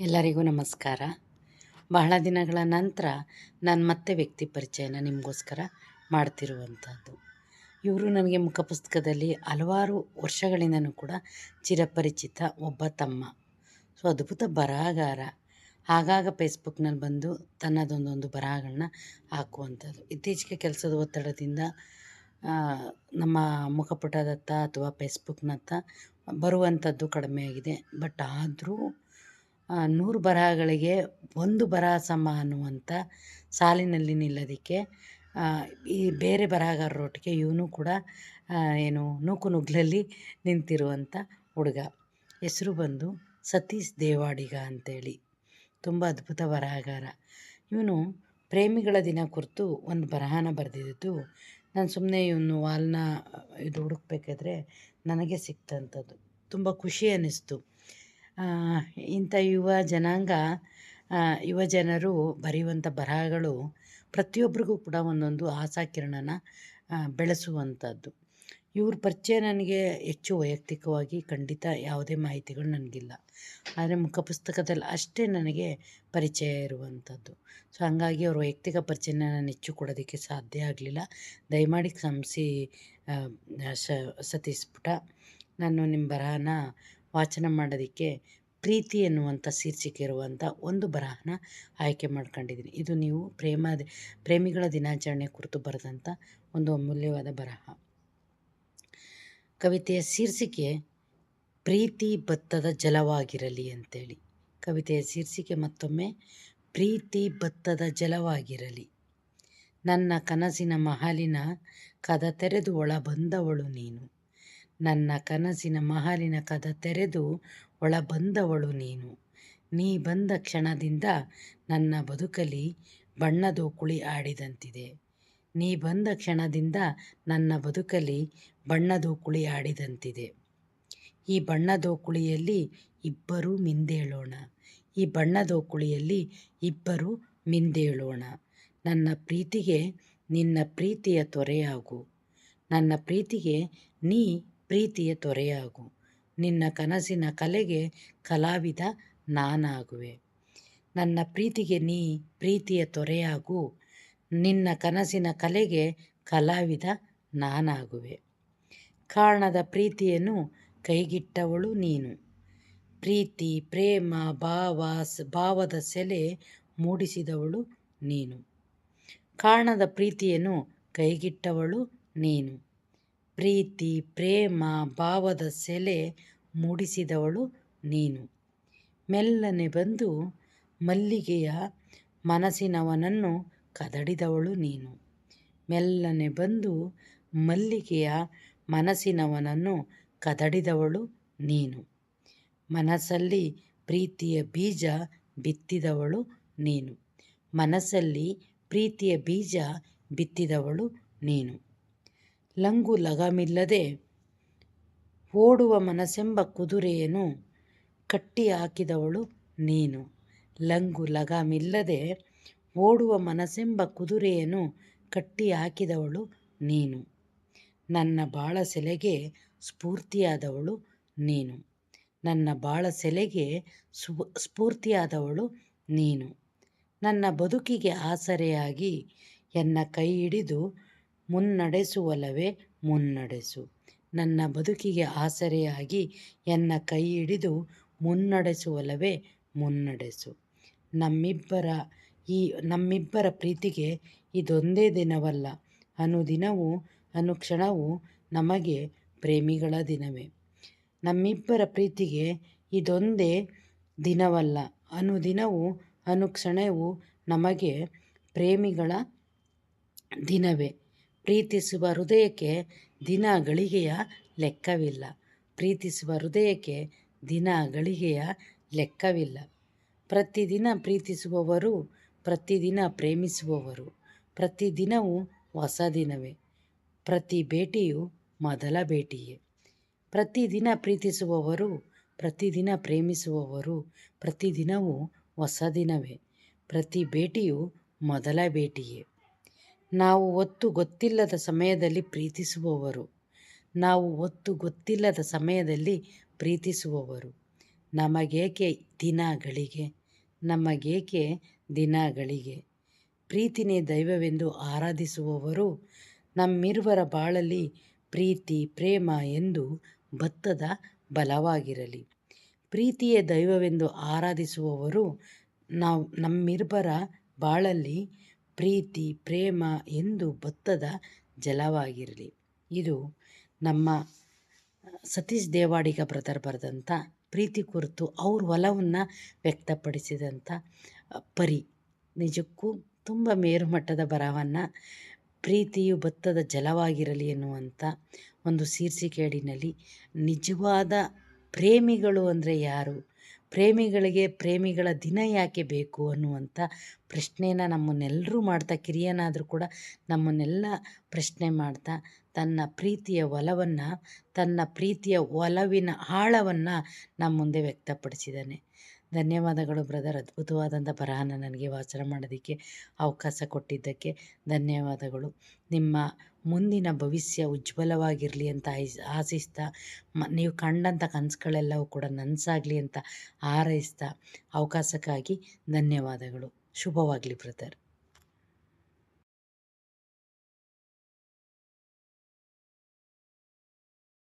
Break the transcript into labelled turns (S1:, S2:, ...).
S1: ಎಲ್ಲರಿಗೂ ನಮಸ್ಕಾರ. ಬಹಳ ದಿನಗಳ ನಂತರ ನಾನು ಮತ್ತೆ ವ್ಯಕ್ತಿ ಪರಿಚಯನ ನಿಮಗೋಸ್ಕರ ಮಾಡ್ತಿರುವಂಥದ್ದು. ಇವರು ನನಗೆ ಮುಖಪುಸ್ತಕದಲ್ಲಿ ಹಲವಾರು ವರ್ಷಗಳಿಂದನೂ ಕೂಡ ಚಿರಪರಿಚಿತ ಒಬ್ಬ ತಮ್ಮ. ಸೊ, ಅದ್ಭುತ ಬರಹಗಾರ. ಆಗಾಗ ಫೇಸ್ಬುಕ್ನಲ್ಲಿ ಬಂದು ತನ್ನದೊಂದೊಂದು ಬರಹಗಳನ್ನ ಹಾಕುವಂಥದ್ದು. ಇತ್ತೀಚೆಗೆ ಕೆಲಸದ ಒತ್ತಡದಿಂದ ನಮ್ಮ ಮುಖಪುಟದತ್ತ ಅಥವಾ ಫೇಸ್ಬುಕ್ನತ್ತ ಬರುವಂಥದ್ದು ಕಡಿಮೆಯಾಗಿದೆ. ಬಟ್ ಆದರೂ ನೂರು ಬರಹಗಳಿಗೆ ಒಂದು ಬರಹ ಸಮ ಅನ್ನುವಂಥ ಸಾಲಿನಲ್ಲಿ ನಿಲ್ಲೋದಕ್ಕೆ ಈ ಬೇರೆ ಬರಹಗಾರರೊಟ್ಟಿಗೆ ಇವನು ಕೂಡ ಏನು ನೂಕು ನುಗ್ಲಲ್ಲಿ ನಿಂತಿರುವಂಥ ಹುಡುಗ. ಹೆಸರು ಬಂದು ಸತೀಶ್ ದೇವಾಡಿಗ ಅಂತೇಳಿ. ತುಂಬ ಅದ್ಭುತ ಬರಹಗಾರ. ಇವನು ಪ್ರೇಮಿಗಳ ದಿನ ಕುರಿತು ಒಂದು ಬರಹನ ಬರೆದಿದ್ದು, ನಾನು ಸುಮ್ಮನೆ ಇವನು ವಾಲ್ನ ಇದು ಹುಡುಕ್ಬೇಕಾದ್ರೆ ನನಗೆ ಸಿಕ್ತಂಥದ್ದು ತುಂಬ ಖುಷಿ ಅನ್ನಿಸ್ತು ಇಂಥ ಯುವ ಜನಾಂಗ ಯುವ ಜನರು ಬರೆಯುವಂಥ ಬರಹಗಳು ಪ್ರತಿಯೊಬ್ಬರಿಗೂ ಕೂಡ ಒಂದೊಂದು ಆಶಾಕಿರಣನ ಕಿರಣನ ಬೆಳೆಸುವಂಥದ್ದು. ಇವ್ರ ಪರಿಚಯ ನನಗೆ ಹೆಚ್ಚು ವೈಯಕ್ತಿಕವಾಗಿ ಖಂಡಿತ ಯಾವುದೇ ಮಾಹಿತಿಗಳು ನನಗಿಲ್ಲ. ಆದರೆ ಮುಖಪುಸ್ತಕದಲ್ಲಿ ಅಷ್ಟೇ ನನಗೆ ಪರಿಚಯ ಇರುವಂಥದ್ದು. ಸೊ, ಹಾಗಾಗಿ ಅವ್ರ ವೈಯಕ್ತಿಕ ಪರಿಚಯನ ನಾನು ಹೆಚ್ಚು ಕೊಡೋದಕ್ಕೆ ಸಾಧ್ಯ ಆಗಲಿಲ್ಲ. ದಯಮಾಡಿ ಕ್ಷಮಿಸಿ ಸತೀಶ್ ಪುಟ. ನಾನು ನಿಮ್ಮ ಬರಹನ ವಾಚನ ಮಾಡೋದಕ್ಕೆ ಪ್ರೀತಿ ಎನ್ನುವಂಥ ಶೀರ್ಷಿಕೆ ಇರುವಂಥ ಒಂದು ಬರಹನ ಆಯ್ಕೆ ಮಾಡ್ಕೊಂಡಿದ್ದೀನಿ. ಇದು ನೀವು ಪ್ರೇಮ ಪ್ರೇಮಿಗಳ ದಿನಾಚರಣೆ ಕುರಿತು ಬರೆದಂಥ ಒಂದು ಅಮೂಲ್ಯವಾದ ಬರಹ. ಕವಿತೆಯ ಶೀರ್ಷಿಕೆ, ಪ್ರೀತಿ ಭತ್ತದ ಜಲವಾಗಿರಲಿ ಅಂತೇಳಿ. ಕವಿತೆಯ ಶೀರ್ಷಿಕೆ ಮತ್ತೊಮ್ಮೆ, ಪ್ರೀತಿ ಭತ್ತದ ಜಲವಾಗಿರಲಿ. ನನ್ನ ಕನಸಿನ ಮಹಲಿನ ಕದ ತೆರೆದು ಒಳ ಬಂದವಳು ನೀನು. ನನ್ನ ಕನಸಿನ ಮಹಲಿನ ಕದ ತೆರೆದು ಒಳ ಬಂದವಳು ನೀನು. ನೀ ಬಂದ ಕ್ಷಣದಿಂದ ನನ್ನ ಬದುಕಲಿ ಬಣ್ಣದ ಕುಳಿ ಆಡಿದಂತಿದೆ. ನೀ ಬಂದ ಕ್ಷಣದಿಂದ ನನ್ನ ಬದುಕಲಿ ಬಣ್ಣದ ಕುಳಿ ಆಡಿದಂತಿದೆ. ಈ ಬಣ್ಣದ ಕುಳಿಯಲ್ಲಿ ಇಬ್ಬರೂ ಮಿಂದೇಳೋಣ. ಈ ಬಣ್ಣದ ಕುಳಿಯಲ್ಲಿ ಇಬ್ಬರು ಮಿಂದೇಳೋಣ. ನನ್ನ ಪ್ರೀತಿಗೆ ನಿನ್ನ ಪ್ರೀತಿಯ ತೊರೆಯಾಗು. ನನ್ನ ಪ್ರೀತಿಗೆ ನೀ ಪ್ರೀತಿಯ ತೊರೆಯಾಗು. ನಿನ್ನ ಕನಸಿನ ಕಲೆಗೆ ಕಲಾವಿದ ನಾನಾಗುವೆ. ನನ್ನ ಪ್ರೀತಿಗೆ ನೀ ಪ್ರೀತಿಯ ತೊರೆಯಾಗು. ನಿನ್ನ ಕನಸಿನ ಕಲೆಗೆ ಕಲಾವಿದ ನಾನಾಗುವೆ. ಕಾರಣದ ಪ್ರೀತಿಯನ್ನು ಕೈಗಿಟ್ಟವಳು ನೀನು. ಪ್ರೀತಿ, ಪ್ರೇಮ, ಭಾವ ಭಾವದ ಸೆಲೆ ಮೂಡಿಸಿದವಳು ನೀನು. ಕಾರಣದ ಪ್ರೀತಿಯನ್ನು ಕೈಗಿಟ್ಟವಳು ನೀನು. ಪ್ರೀತಿ, ಪ್ರೇಮ, ಭಾವದ ಸೆಲೆ ಮೂಡಿಸಿದವಳು ನೀನು. ಮೆಲ್ಲನೆ ಬಂದು ಮಲ್ಲಿಗೆಯ ಮನಸ್ಸಿನವನನ್ನು ಕದಡಿದವಳು ನೀನು. ಮೆಲ್ಲನೆ ಬಂದು ಮಲ್ಲಿಗೆಯ ಮನಸ್ಸಿನವನನ್ನು ಕದಡಿದವಳು ನೀನು. ಮನಸ್ಸಲ್ಲಿ ಪ್ರೀತಿಯ ಬೀಜ ಬಿತ್ತಿದವಳು ನೀನು. ಮನಸ್ಸಲ್ಲಿ ಪ್ರೀತಿಯ ಬೀಜ ಬಿತ್ತಿದವಳು ನೀನು. ಲಂಗು ಲಗಾಮಿಲ್ಲದೆ ಓಡುವ ಮನಸ್ಸೆಂಬ ಕುದುರೆಯನ್ನು ಕಟ್ಟಿ ಹಾಕಿದವಳು ನೀನು. ಲಂಗು ಲಗಾಮಿಲ್ಲದೆ ಓಡುವ ಮನಸ್ಸೆಂಬ ಕುದುರೆಯನ್ನು ಕಟ್ಟಿ ಹಾಕಿದವಳು ನೀನು. ನನ್ನ ಬಾಳ ಸೆಲೆಗೆ ಸ್ಫೂರ್ತಿಯಾದವಳು ನೀನು. ನನ್ನ ಬಾಳ ಸೆಲೆಗೆ ಸ್ಫೂ ಸ್ಫೂರ್ತಿಯಾದವಳು ನೀನು. ನನ್ನ ಬದುಕಿಗೆ ಆಸರೆಯಾಗಿ ಎನ್ನ ಕೈ ಹಿಡಿದು ಮುನ್ನಡೆಸುವಲವೇ ಮುನ್ನಡೆಸು. ನನ್ನ ಬದುಕಿಗೆ ಆಸರೆಯಾಗಿ ಎನ್ನ ಕೈ ಹಿಡಿದು ಮುನ್ನಡೆಸುವಲವೇ ಮುನ್ನಡೆಸು. ನಮ್ಮಿಬ್ಬರ ಈ ನಮ್ಮಿಬ್ಬರ ಪ್ರೀತಿಗೆ ಇದೊಂದೇ ದಿನವಲ್ಲ, ಅನುದಿನವೂ ಅನುಕ್ಷಣವೂ ನಮಗೆ ಪ್ರೇಮಿಗಳ ದಿನವೇ. ನಮ್ಮಿಬ್ಬರ ಪ್ರೀತಿಗೆ ಇದೊಂದೇ ದಿನವಲ್ಲ, ಅನುದಿನವೂ ಅನುಕ್ಷಣವೂ ನಮಗೆ ಪ್ರೇಮಿಗಳ ದಿನವೇ. ಪ್ರೀತಿಸುವ ಹೃದಯಕ್ಕೆ ದಿನ ಗಳಿಗೆಯ ಲೆಕ್ಕವಿಲ್ಲ. ಪ್ರೀತಿಸುವ ಹೃದಯಕ್ಕೆ ದಿನ ಗಳಿಗೆಯ ಲೆಕ್ಕವಿಲ್ಲ. ಪ್ರತಿದಿನ ಪ್ರೀತಿಸುವವರು, ಪ್ರತಿದಿನ ಪ್ರೇಮಿಸುವವರು, ಪ್ರತಿದಿನವೂ ಹೊಸ ದಿನವೇ. ಪ್ರತಿ ಭೇಟಿಯು ಮೊದಲ ಭೇಟಿಯೇ. ಪ್ರತಿದಿನ ಪ್ರೀತಿಸುವವರು, ಪ್ರತಿದಿನ ಪ್ರೇಮಿಸುವವರು, ಪ್ರತಿದಿನವೂ ಹೊಸ ದಿನವೇ. ಪ್ರತಿ ಭೇಟಿಯು ಮೊದಲ ಭೇಟಿಯೇ. ನಾವು ಒತ್ತು ಗೊತ್ತಿಲ್ಲದ ಸಮಯದಲ್ಲಿ ಪ್ರೀತಿಸುವವರು. ನಾವು ಒತ್ತು ಗೊತ್ತಿಲ್ಲದ ಸಮಯದಲ್ಲಿ ಪ್ರೀತಿಸುವವರು. ನಮಗೇಕೆ ದಿನಗಳಿಗೆ? ನಮಗೇಕೆ ದಿನಗಳಿಗೆ? ಪ್ರೀತಿನೇ ದೈವವೆಂದು ಆರಾಧಿಸುವವರು ನಮ್ಮಿರುವರ ಬಾಳಲ್ಲಿ ಪ್ರೀತಿ, ಪ್ರೇಮ ಎಂದು ಭತ್ತದ ಬಲವಾಗಿರಲಿ. ಪ್ರೀತಿಯೇ ದೈವವೆಂದು ಆರಾಧಿಸುವವರು ನಾವು ನಮ್ಮಿರುವರ ಬಾಳಲ್ಲಿ ಪ್ರೀತಿ, ಪ್ರೇಮ ಎಂದು ಬತ್ತದ ಜಲವಾಗಿರಲಿ. ಇದು ನಮ್ಮ ಸತೀಶ್ ದೇವಾಡಿಗ ಬ್ರದರ್ ಬರೆದಂಥ ಪ್ರೀತಿ ಕುರಿತು ಅವ್ರ ಒಲವನ್ನು ವ್ಯಕ್ತಪಡಿಸಿದಂಥ ಪರಿ. ನಿಜಕ್ಕೂ ತುಂಬ ಮೇರುಮಟ್ಟದ ಬರವನ್ನು ಪ್ರೀತಿಯು ಬತ್ತದ ಜಲವಾಗಿರಲಿ ಎನ್ನುವಂಥ ಒಂದು ಶೀರ್ಷಿಕೆಯಡಿನಲ್ಲಿ ನಿಜವಾದ ಪ್ರೇಮಿಗಳು ಅಂದರೆ ಯಾರು? ಪ್ರೇಮಿಗಳಿಗೆ ಪ್ರೇಮಿಗಳ ದಿನ ಯಾಕೆ ಬೇಕು ಅನ್ನುವಂಥ ಪ್ರಶ್ನೆನ ನಮ್ಮನ್ನೆಲ್ಲರೂ ಮಾಡ್ತಾ, ಕಿರಿಯನಾದರೂ ಕೂಡ ನಮ್ಮನ್ನೆಲ್ಲ ಪ್ರಶ್ನೆ ಮಾಡ್ತಾ, ತನ್ನ ಪ್ರೀತಿಯ ಒಲವನ್ನು, ತನ್ನ ಪ್ರೀತಿಯ ಒಲವಿನ ಆಳವನ್ನು ನಮ್ಮ ಮುಂದೆ ವ್ಯಕ್ತಪಡಿಸಿದ್ದಾನೆ. ಧನ್ಯವಾದಗಳು ಬ್ರದರ್. ಅದ್ಭುತವಾದಂಥ ಬರಹನ ನನಗೆ ವಾಚನ ಮಾಡೋದಕ್ಕೆ ಅವಕಾಶ ಕೊಟ್ಟಿದ್ದಕ್ಕೆ ಧನ್ಯವಾದಗಳು. ನಿಮ್ಮ ಮುಂದಿನ ಭವಿಷ್ಯ ಉಜ್ವಲವಾಗಿರಲಿ ಅಂತ ಆಸಿಸ್ತಾ ಮ, ನೀವು ಕಂಡಂಥ ಕನಸುಗಳೆಲ್ಲವೂ ಕೂಡ ನನಸಾಗಲಿ ಅಂತ ಹಾರೈಸ್ತಾ ಅವಕಾಶಕ್ಕಾಗಿ ಧನ್ಯವಾದಗಳು. ಶುಭವಾಗಲಿ ಬ್ರದರ್.